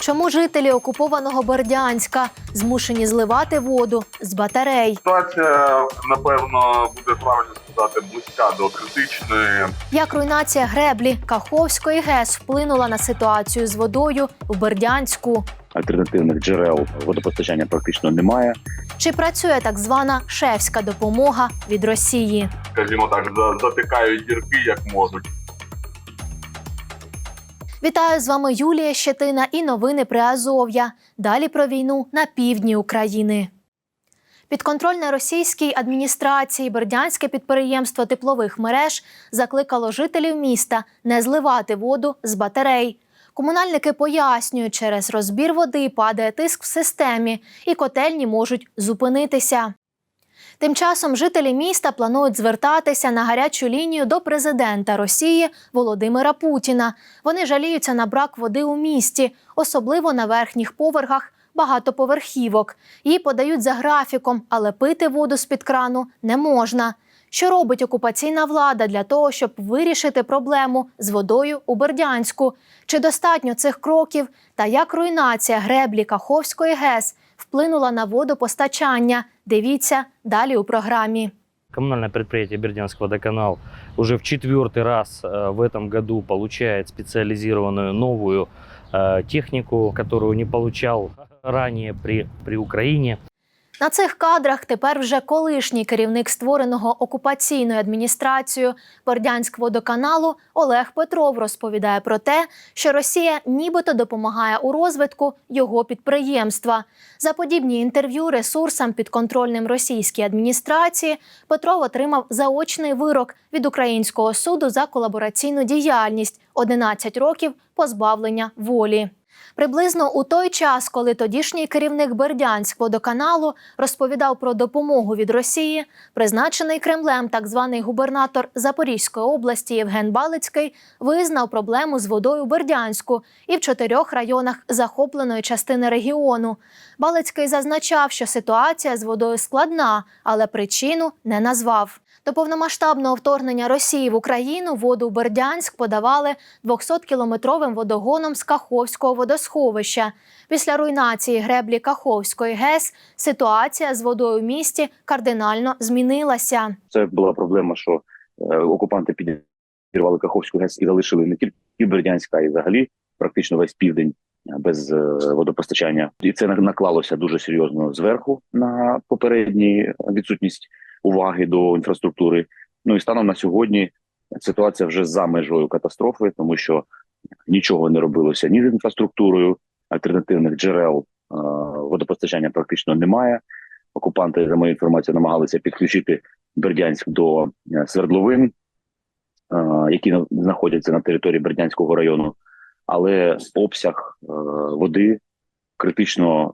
Чому жителі окупованого Бердянська змушені зливати воду з батарей? Ситуація, напевно, буде правильно сказати, близька до критичної. Як руйнація греблі Каховської ГЕС вплинула на ситуацію з водою в Бердянську? альтернативних джерел водопостачання практично немає. Чи працює так звана шефська допомога від Росії? Скажімо так, затикають дірки як можуть. Вітаю з вами Юлія Щетина і новини при Азов'я. Далі про війну на півдні України. Підконтрольне російській адміністрації бердянське підприємство теплових мереж закликало жителів міста не зливати воду з батарей. Комунальники пояснюють, через розбір води падає тиск в системі, і котельні можуть зупинитися. Тим часом жителі міста планують звертатися на гарячу лінію до президента Росії Володимира Путіна. Вони жаліються на брак води у місті, особливо на верхніх поверхах багатоповерхівок. Її подають за графіком, але пити воду з-під крану не можна. Що робить окупаційна влада для того, щоб вирішити проблему з водою у Бердянську? Чи достатньо цих кроків? Та як руйнація греблі Каховської ГЕС вплинула на водопостачання? Дивіться далі у програмі. Коммунальное предприятие Бердянский водоканал уже в четвертый раз э, в этом году получает специализированную новую э, технику, которую не получал ранее при, при Украине. На цих кадрах тепер вже колишній керівник створеного окупаційною адміністрацією Бердянськводоканалу Олег Петров розповідає про те, що Росія нібито допомагає у розвитку його підприємства. За подібні інтерв'ю ресурсам підконтрольним російській адміністрації Петров отримав заочний вирок від українського суду за колабораційну діяльність 11 років позбавлення волі. Приблизно у той час, коли тодішній керівник Бердянськводоканалу розповідав про допомогу від Росії, призначений Кремлем так званий губернатор Запорізької області Євген Балицький визнав проблему з водою Бердянську і в чотирьох районах захопленої частини регіону. Балицький зазначав, що ситуація з водою складна, але причину не назвав. До повномасштабного вторгнення Росії в Україну воду в Бердянськ подавали 200-кілометровим водогоном з Каховського водосховища. Після руйнації греблі Каховської ГЕС ситуація з водою в місті кардинально змінилася. Це була проблема, що е, окупанти підірвали Каховську ГЕС і залишили не тільки Бердянська, а й взагалі практично весь південь е, без е, водопостачання. І це на- наклалося дуже серйозно зверху на попередній відсутність уваги до інфраструктури. Ну і станом на сьогодні ситуація вже за межою катастрофи, тому що нічого не робилося ні з інфраструктурою, альтернативних джерел водопостачання практично немає. Окупанти, за моєю інформацією, намагалися підключити Бердянськ до е, свердловин, які знаходяться на території Бердянського району, але обсяг е, води критично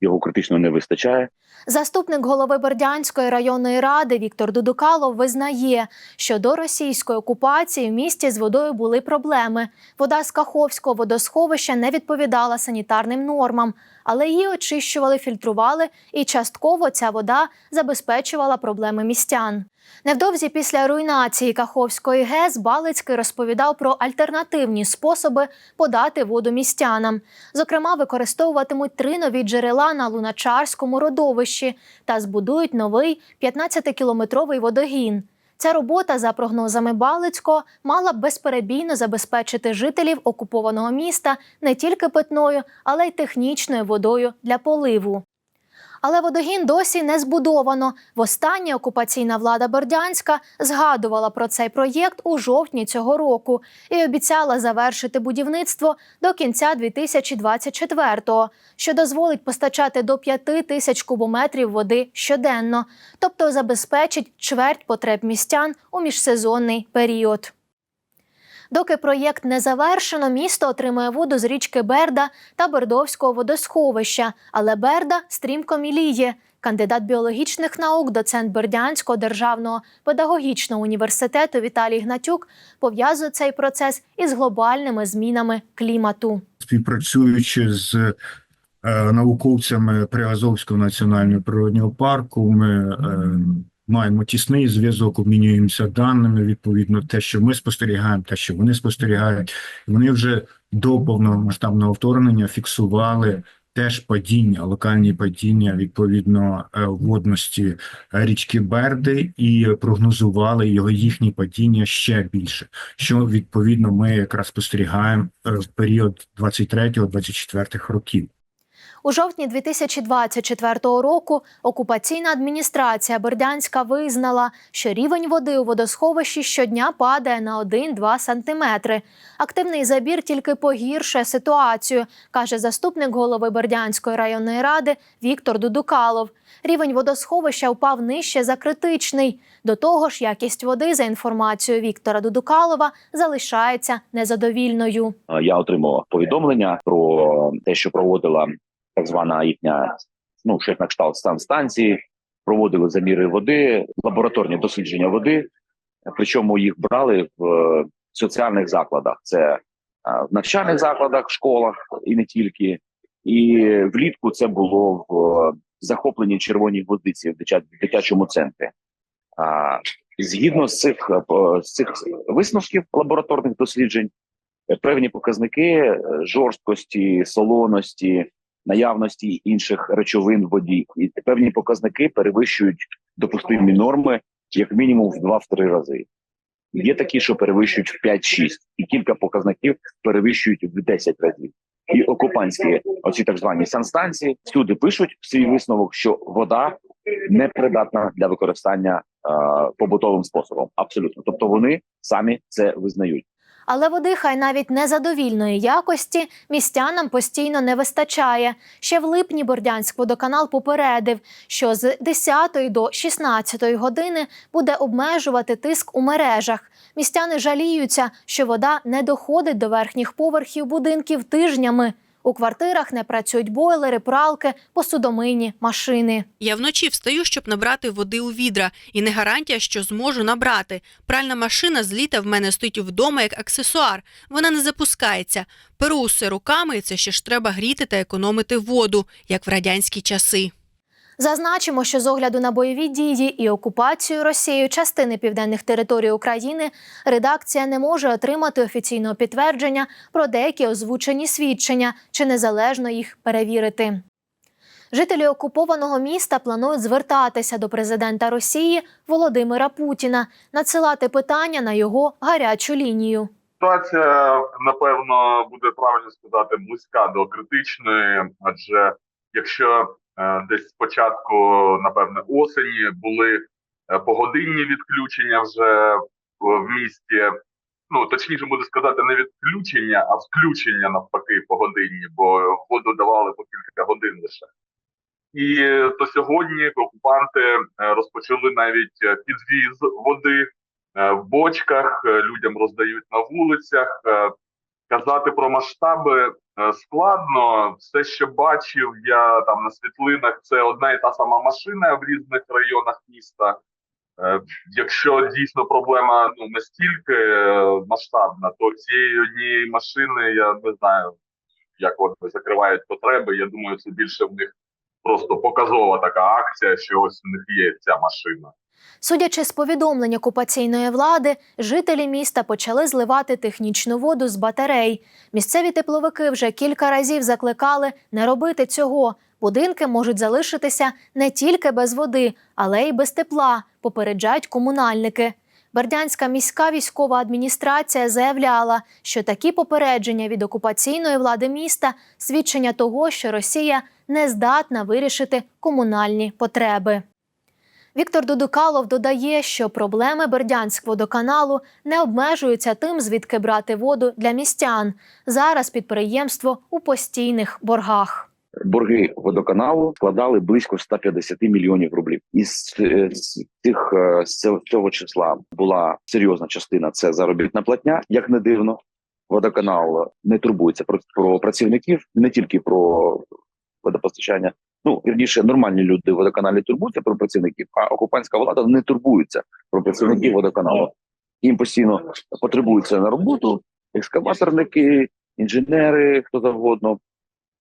його критично не вистачає. Заступник голови Бердянської районної ради Віктор Дудукалов визнає, що до російської окупації в місті з водою були проблеми. Вода з Каховського водосховища не відповідала санітарним нормам, але її очищували, фільтрували, і частково ця вода забезпечувала проблеми містян. Невдовзі після руйнації Каховської ГЕС Балицький розповідав про альтернативні способи подати воду містянам. Зокрема, використовуватимуть три нові джерела на Луначарському родовищі та збудують новий 15-кілометровий водогін. Ця робота, за прогнозами Балицького, мала б безперебійно забезпечити жителів окупованого міста не тільки питною, але й технічною водою для поливу. Але водогін досі не збудовано. Востаннє окупаційна влада Бердянська згадувала про цей проєкт у жовтні цього року і обіцяла завершити будівництво до кінця 2024-го, що дозволить постачати до 5 тисяч кубометрів води щоденно, тобто забезпечить чверть потреб містян у міжсезонний період. Доки проєкт не завершено, місто отримує воду з річки Берда та Бердовського водосховища, але Берда стрімко міліє. Кандидат біологічних наук, доцент Бердянського державного педагогічного університету Віталій Гнатюк пов'язує цей процес із глобальними змінами клімату. співпрацюючи з е, науковцями Приазовського національного природнього парку, ми е, маємо тісний зв'язок, обмінюємося даними. Відповідно, те, що ми спостерігаємо, те, що вони спостерігають, вони вже до повномасштабного вторгнення фіксували теж падіння, локальні падіння відповідно е, водності річки Берди і прогнозували його їхні падіння ще більше, що відповідно ми якраз спостерігаємо е, в період 23-24 років. У жовтні 2024 року окупаційна адміністрація Бердянська визнала, що рівень води у водосховищі щодня падає на 1-2 сантиметри. Активний забір тільки погіршує ситуацію, каже заступник голови Бердянської районної ради Віктор Дудукалов. Рівень водосховища впав нижче за критичний. До того ж, якість води, за інформацією Віктора Дудукалова, залишається незадовільною. Я отримав повідомлення про те, що проводила так звана їхня ну щось на кшталт станції, проводили заміри води, лабораторні дослідження води. Причому їх брали в е, соціальних закладах. Це е, в навчальних закладах, школах і не тільки. І влітку це було в е, захопленій червоній гвоздиці в дитячому центрі. Згідно з цих, з цих висновків лабораторних досліджень, певні показники жорсткості, солоності, наявності інших речовин в воді, і певні показники перевищують допустимі норми як мінімум в 2-3 рази. Є такі, що перевищують в 5-6, і кілька показників перевищують в 10 разів. І окупантські, оці так звані санстанції, всюди пишуть свій висновок, що вода не придатна для використання е, побутовим способом. Абсолютно, тобто вони самі це визнають. Але води, хай навіть незадовільної якості, містянам постійно не вистачає. Ще в липні Бордянськ водоканал попередив, що з 10 до 16 години буде обмежувати тиск у мережах. Містяни жаліються, що вода не доходить до верхніх поверхів будинків тижнями. У квартирах не працюють бойлери, пралки, посудомийні, машини. Я вночі встаю, щоб набрати води у відра, і не гарантія, що зможу набрати. Пральна машина з літа в мене стоїть вдома як аксесуар. Вона не запускається. Перу усе руками, і це ще ж треба гріти та економити воду, як в радянські часи. Зазначимо, що з огляду на бойові дії і окупацію Росією частини південних територій України редакція не може отримати офіційного підтвердження про деякі озвучені свідчення чи незалежно їх перевірити. Жителі окупованого міста планують звертатися до президента Росії Володимира Путіна, надсилати питання на його гарячу лінію. Ситуація, напевно, буде правильно сказати, близька до критичної, адже якщо десь спочатку, напевне, осені були е, погодинні відключення вже в- місті. Ну точніше буде сказати, не відключення, а включення навпаки погодинні, бо воду давали по кілька годин лише. І е, то сьогодні окупанти е, розпочали навіть е, підвіз води е, в бочках, е, людям роздають на вулицях. Казати про масштаби е, складно. Все, що бачив я там на світлинах, це одна і та сама машина в різних районах міста. Е, Якщо дійсно проблема ну настільки е, масштабна, то цієї однієї машини я не знаю, як вони закривають потреби. Я думаю, це більше в них просто показова така акція, що ось в них є ця машина. Судячи з повідомлень окупаційної влади, жителі міста почали зливати технічну воду з батарей. Місцеві тепловики вже кілька разів закликали не робити цього. Будинки можуть залишитися не тільки без води, але й без тепла, попереджають комунальники. Бердянська міська військова адміністрація заявляла, що такі попередження від окупаційної влади міста свідчення того, що Росія не здатна вирішити комунальні потреби. Віктор Дудукалов додає, що проблеми Бердянськводоканалу не обмежуються тим, звідки брати воду для містян. Зараз підприємство у постійних боргах. борги водоканалу складали близько 150 мільйонів рублів. Із е, з цих е, з цього- цього числа була серйозна частина. Це заробітна платня. Як не дивно, водоканал не турбується про, про працівників, не тільки про водопостачання. Ну вірніше, нормальні люди в водоканалі турбуються про працівників, а окупантська влада не турбується про працівників водоканалу. Їм постійно потребуються на роботу екскаваторники, інженери, хто завгодно.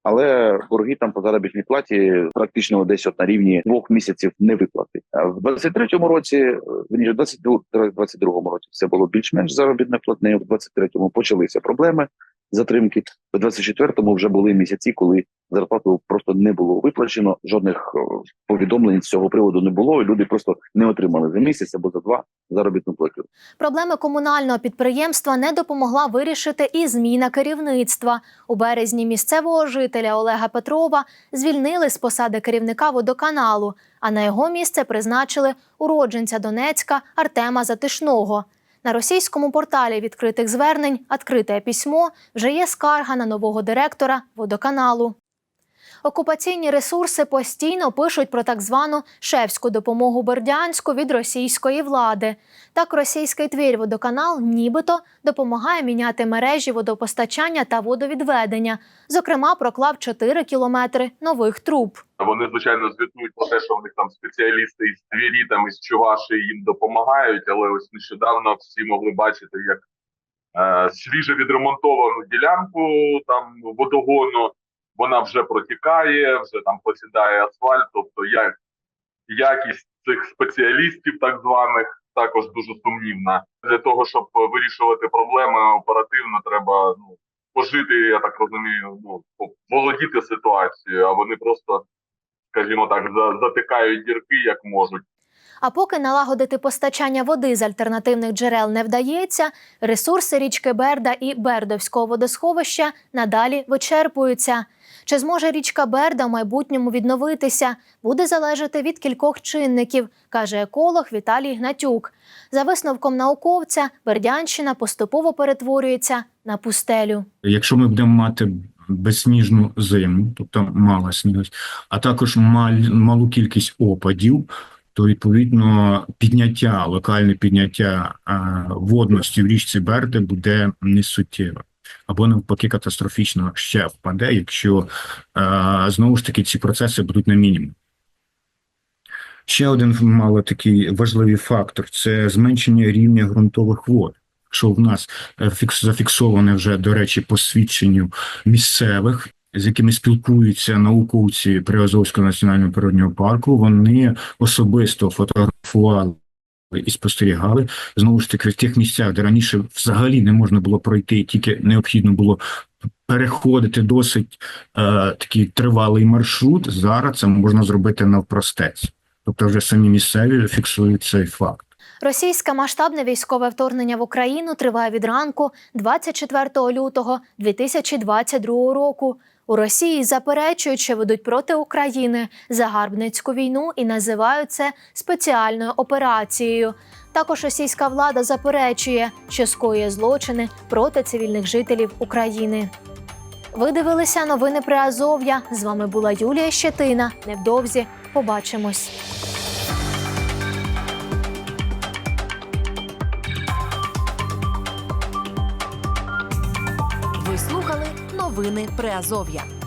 Але борги там по заробітній платі практично десь от на рівні двох місяців не виплати. В 23-му році, в 22-му році все було більш-менш заробітне платне. В 23-му почалися проблеми. Затримки. В 24-му вже були місяці, коли зарплату просто не було виплачено. Жодних е, повідомлень з цього приводу не було. і Люди просто не отримали за місяць або за два заробітну плату. Проблеми комунального підприємства не допомогла вирішити і зміна керівництва. У березні місцевого жителя Олега Петрова звільнили з посади керівника водоканалу, а на його місце призначили уродженця Донецька Артема Затишного. На російському порталі відкритих звернень «Открите письмо» вже є скарга на нового директора водоканалу. Окупаційні ресурси постійно пишуть про так звану шефську допомогу Бердянську від російської влади. Так, російський твір-водоканал нібито допомагає міняти мережі водопостачання та водовідведення. Зокрема, проклав 4 кілометри нових труб. Вони звичайно звітують про те, що в них там спеціалісти із Твірі, там із Чуваші їм допомагають, але ось нещодавно всі могли бачити, як е, свіже відремонтовану ділянку там водогону. Вона вже протікає, вже там посідає асфальт. Тобто як якість цих спеціалістів, так званих, також дуже сумнівна. Для того щоб вирішувати проблеми оперативно, треба ну пожити, я так розумію, ну володіти ситуацією, а вони просто скажімо так, за- затикають дірки як можуть. А поки налагодити постачання води з альтернативних джерел не вдається, ресурси річки Берда і Бердовського водосховища надалі вичерпуються. Чи зможе річка Берда в майбутньому відновитися, буде залежати від кількох чинників, каже еколог Віталій Гнатюк. За висновком науковця, Бердянщина поступово перетворюється на пустелю. Якщо ми будемо мати безсніжну зиму, тобто мало снігу, а також мал- малу кількість опадів, то відповідно підняття, локальне підняття водності в річці Берде буде несуттєве. Або навпаки катастрофічно ще впаде, якщо а, знову ж таки ці процеси будуть на мінімум. Ще один мало такий важливий фактор це зменшення рівня ґрунтових вод. Що в нас е, фікс- зафіксоване вже, до речі, по свідченню місцевих, з якими спілкуються науковці Приазовського національного природнього парку, вони особисто фотографували і спостерігали знову ж таки в тих місцях, де раніше взагалі не можна було пройти, тільки необхідно було переходити досить е, такий тривалий маршрут. Зараз це можна зробити навпростець. Тобто, вже самі місцеві фіксують цей факт. Російське масштабне військове вторгнення в Україну триває від ранку 24 лютого 2022 року. У Росії заперечують, що ведуть проти України загарбницьку війну і називають це спеціальною операцією. Також російська влада заперечує, що скоює злочини проти цивільних жителів України. Ви дивилися новини при Азов'я. З вами була Юлія Щетина. Невдовзі побачимось. Новини Приазов'я.